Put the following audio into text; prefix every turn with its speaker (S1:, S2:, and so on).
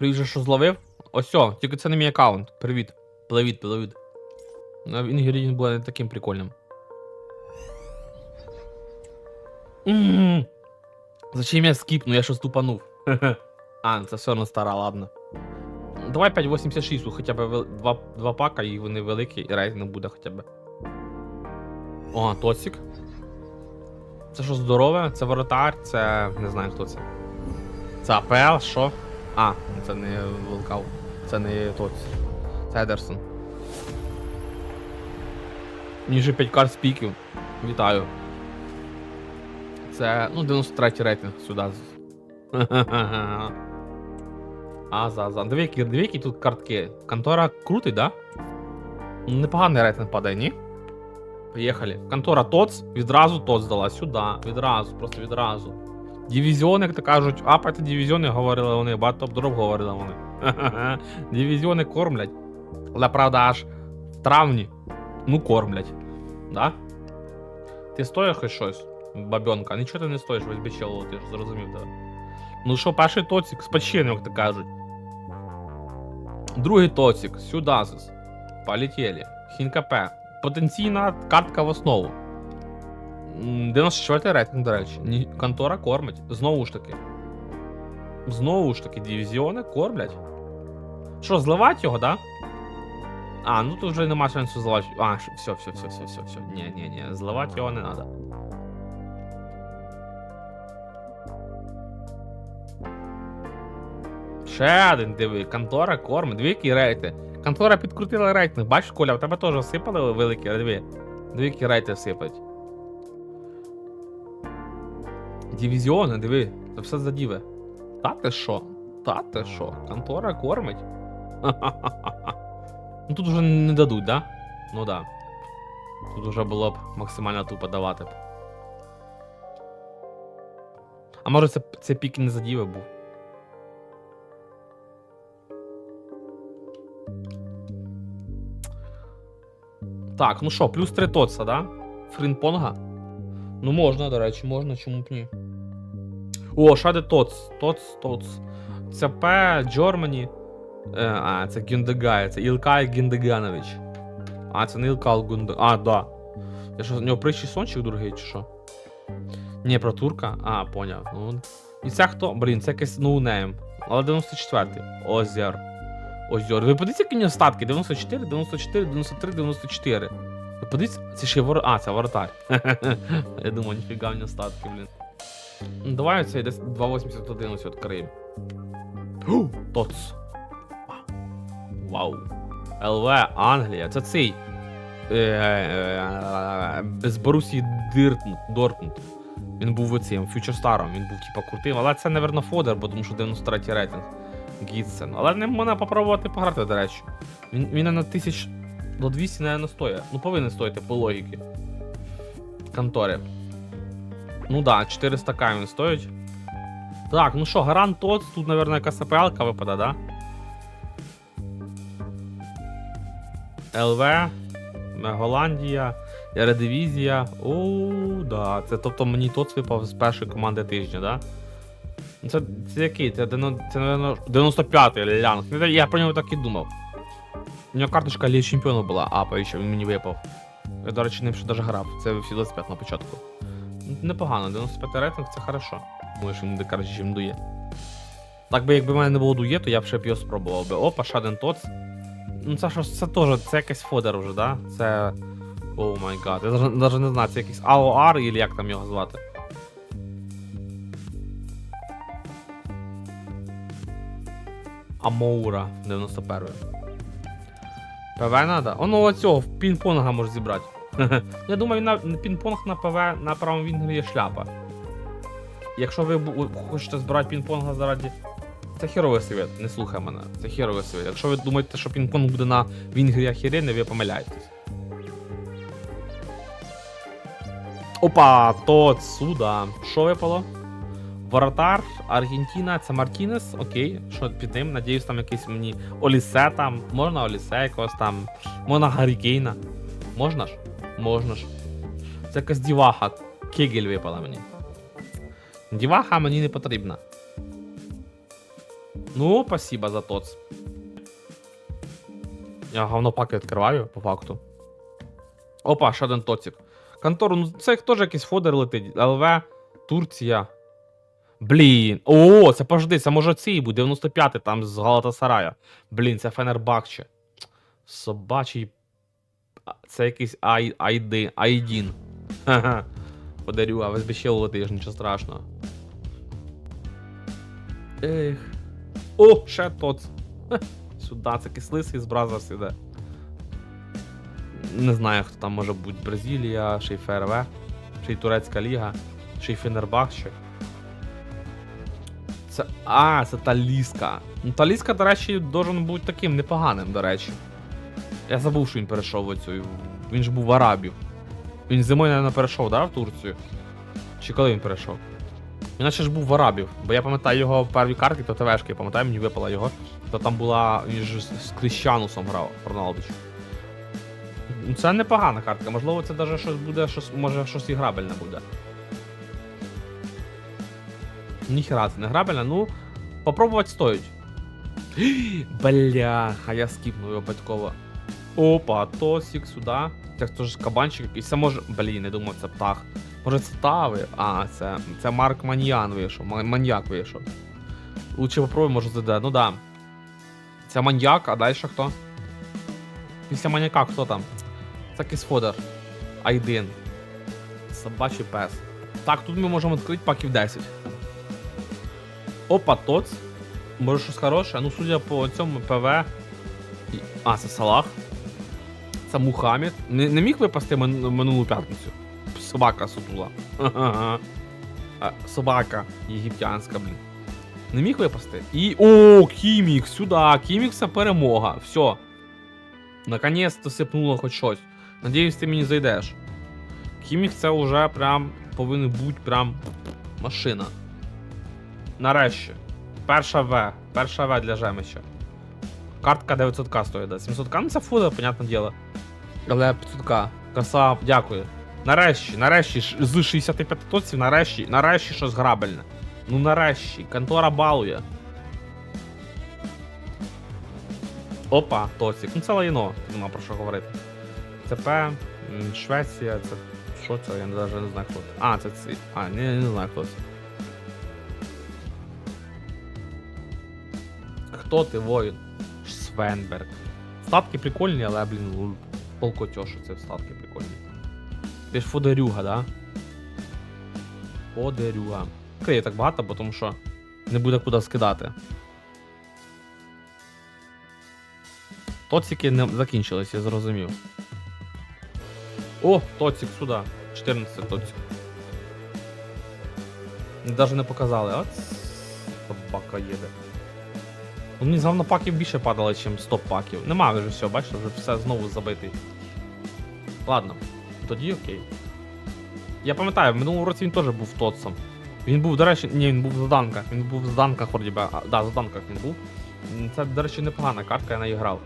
S1: Привіт, що зловив? Ось, тільки це не мій аккаунт. Привіт. Привіт, привіт. Ну, Інгредієнт буде не таким прикольним. М. Зачем я скіпну? Я щось тупанув. а, це все одно стара, ладно. Давай 5.86, хоча б два, два пака, і вони великі, і рейтинг буде хоча б. О, Тоцік. Це що здорове? Це воротар, це. не знаю хто це. Це АПЛ, що? А, це не Волкав. Це не Тоц. Це Едерсон. Мені 5 карт спіків. Вітаю. Це. ну, 93 рейтинг сюди. А, за, за. Дві, дві які тут картки. Контора крутий, да? Непоганий рейтинг падає, ні? Поїхали. Контора ТОЦ, відразу ТОЦ здала. Сюди, відразу, просто відразу. Дивізіони, як то кажуть, апати дивізіони говорили вони, багато дров говорили вони. Дивізіони кормлять. Але правда, аж в травні. Ну, кормлять. Да? Ти стоїш хоч щось, бабьонка? Нічого ти не стоїш, весь бичело, ти ж зрозумів, да? Ну що, перший тоцік з починок, як то кажуть. Другий тоцік, сюди. зис. Полетіли. Хінкапе. Потенційна картка в основу. М, 94 рейтинг, до речі. Ні, контора кормить. Знову ж таки. Знову ж таки, дивізіони кормлять. Що, зливати його, да? А, ну тут вже нема шансу зливати. А, все, все, все, все, все, все. Ні, ні, ні, зливати його не треба. Ще один диви, контора кормить, дві які рейти. Контора підкрутила рейтинг. Бачиш, Коля, в тебе теж сипали великі, дві. Дві рейти сипать. Дивізіони, диви, це все за діви. Та ти що? Та ти що? Контора кормить? Ну тут вже не дадуть, да? Ну да. Тут вже було б максимально тупо давати. А може це, це пік не за діви був? Так, ну що, плюс 3 тоца, да? Фрінпонга? Ну можна, до речі, можна, чому б ні. О, шаде тоц, тоц, тоц. ЦП, Джормані. Е, а, це Гюндегай, це Ілкай Гіндеганович. А, це не Ілкал Гунде. А, да. Я що, у нього прищий сончик другий, чи що? Ні, про турка. А, поняв. Ну, і це хто? Блін, це якийсь ноунейм. Але 94-й. Озер. Озер. Ви подивіться, які у нього статки? 94, 94, 93, 94. Ви подивіться, це ще вор... А, це воротар. Я думаю, ніфіга в нього статки, блін. Ну, Давай оцей десь 281 ось відкриємо. Тоц. Вау. ЛВ, Англія. Це цей. Е, е, Без Борусі Диртмут. Він був оцим, фьючерстаром, він був типа крутим, але це, напевно, Фодер, бо тому що 93 рейтинг. Гітсен. Але не можна попробувати пограти, до речі. Він, він на 1000 до 200, напевно, стоїть. Ну, повинен стоїти по логіки. Контори. Ну да, 400 к він стоїть. Так, ну що, гарант ТОЦ, тут, наверное, якась АПЛ-ка випаде, да? ЛВ, Голландія, Ередивізія. О, да. Це тобто мені ТОЦ випав з першої команди тижня, да? Ну, Це, це який? Це, це наверно, 95-й лянг. Я про нього так і думав. У нього карточка Ліги Чемпіонів була, а ще він мені випав. Я, до речі, ним ще даже грав. Це в 25 на початку. Непогано, 95 рейтинг це хорошо. Думаю, що буде краще, чим дує. Так би, якби в мене не було дує, то я б ще б його спробував би. Опа, Шаден Тоц. Ну це ж це теж, це якийсь фодер уже, да? Це. О май гад. Я навіть, не знаю, це якийсь AOR, і як там його звати. Амоура 91. ПВ надо? Оно оцього пінг-понга може зібрати. Я думаю, на пінг-понг на ПВ на правому вінгері є шляпа. Якщо ви хочете збирати пінг-понга заради. Це херовий совет, не слухай мене. Це херовий совет. Якщо ви думаєте, що пінг-понг буде на вінгері охеренний, ви помиляєтесь. Опа, то сюда. Що випало? Воротар, Аргентина, це Мартінес, окей, що під ним, надіюсь, там якийсь мені Олісе там, можна Олісе якогось там, можна Гаррікейна. Можна ж? Можна ж. Це якась діваха. Кегель випала мені. Діваха мені не потрібна. Ну, спасибо за тоц. Я говнопаки відкриваю, по факту. Опа, ще один тоцик. Контору, ну це теж якийсь фодер летить. ЛВ, Турція. Блін. О, це пожди, це може цей буде 95-й там з Галатасарая. Блін, це Фенербахче. Собачий. Це якийсь ай, айди, айдін. Ха-ха. Подарю, а весь би ще улетиш, нічого страшного. Ех. О, ще тот. Сюди, це кислисий з Бразерс іде. Не знаю, хто там може бути. Бразилія, ще й ФРВ, ще й Турецька ліга, ще й Фенербахче. Це. А, це Таліска. Ну, Таліска, до речі, должен бути таким непоганим, до речі. Я забув, що він перейшов оцю. Він ж був в Арабів. Він зимою, мабуть, перейшов, да, в Турцію? Чи коли він перейшов? Він наче ж був в Арабів, бо я пам'ятаю його перві картки, то ТВшки, я пам'ятаю, мені випала його. То там була. Він ж з Кріщанусом грав Роналдич. Ну, Це непогана картка, можливо, це даже щось буде, щось, може щось і грабельне буде. Ніхера це не грабельне, ну. Попробувати стоїть. Бляха, я скіпнув його батьково. Опа, тосик сюди. Це хто кабанчик якийсь. Це може. Блін, не думав, це птах. Може це тави? А, це, це Марк Маньян вийшов. Маньяк вийшов. Лучше попробуй, може ЗД. Ну да. Це маньяк, а далі хто? Після маньяка хто там? Це Кисфодер. Айдин. Собачий пес. Так, тут ми можемо відкрити паків 10. Опа, тоц. Може щось хороше. Ну, судя по цьому ПВ. А, це Салах. Це Мухаммед. Не, не міг випасти минулу п'ятницю. Собака сутула. Собака єгиптянська, блін. Не міг випасти. І. О, Кімік, сюди. Кімік це перемога. Все. Наконець-то сипнуло хоч щось. Надіюсь, ти мені зайдеш. Кімік це вже прям повинен бути прям машина. Нарешті. Перша В. Перша В для Жемича. Картка 900к стоїть, да. 700к, ну це фуда, понятне діло. Але 500к. Краса, дякую. Нарешті, нарешті, з 65 тоців, нарешті, нарешті щось грабельне. Ну нарешті, контора балує. Опа, тоцік. Ну це лайно, нема про що говорити. ЦП, Швеція, це. Що це? Я навіть не знаю хто це. А, це ці. А, я не знаю хто це. Хто ти, воїн? Свенберг. Статки прикольні, але, блін, л- полкотьошу це статки прикольні. Ти ж фодерюга, да? Фодерюга. Клею так багато, бо тому що не буде куди скидати. Тоціки не закінчились, я зрозумів. О, тоцік сюди. 14 тоцік. Даже не показали. От собака їде. Ну, Мені з говнопаків більше падало, ніж 100 паків. Нема вже все, бачите, вже все знову забитий. Ладно, тоді окей. Я пам'ятаю, в минулому році він теж був Тотсом. Він був, до речі, ні, він був в заданках. Він був в заданках вроді да, в заданках він був. Це, до речі, непогана картка, я неї грав.